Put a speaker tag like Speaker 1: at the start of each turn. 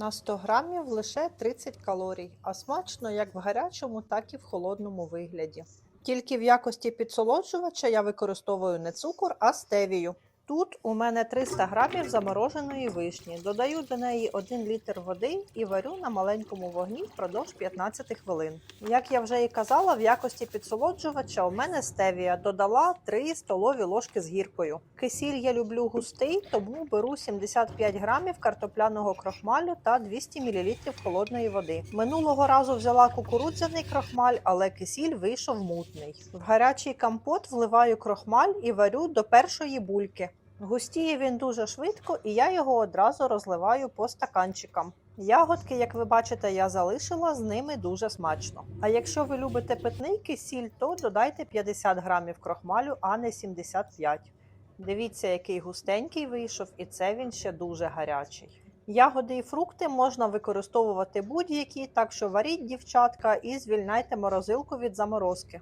Speaker 1: На 100 грамів лише 30 калорій, а смачно як в гарячому, так і в холодному вигляді. Тільки в якості підсолоджувача я використовую не цукор, а стевію. Тут у мене 300 грамів замороженої вишні. Додаю до неї 1 літр води і варю на маленькому вогні впродовж 15 хвилин. Як я вже і казала, в якості підсолоджувача у мене стевія додала 3 столові ложки з гіркою. Кисіль я люблю густий, тому беру 75 грамів картопляного крохмалю та 200 мл холодної води. Минулого разу взяла кукурудзяний крохмаль, але кисіль вийшов мутний. В гарячий компот вливаю крохмаль і варю до першої бульки. Густіє він дуже швидко, і я його одразу розливаю по стаканчикам. Ягодки, як ви бачите, я залишила, з ними дуже смачно. А якщо ви любите питний кисіль, то додайте 50 грамів крохмалю, а не 75. Дивіться, який густенький вийшов, і це він ще дуже гарячий. Ягоди і фрукти можна використовувати будь-які, так що варіть, дівчатка, і звільняйте морозилку від заморозки.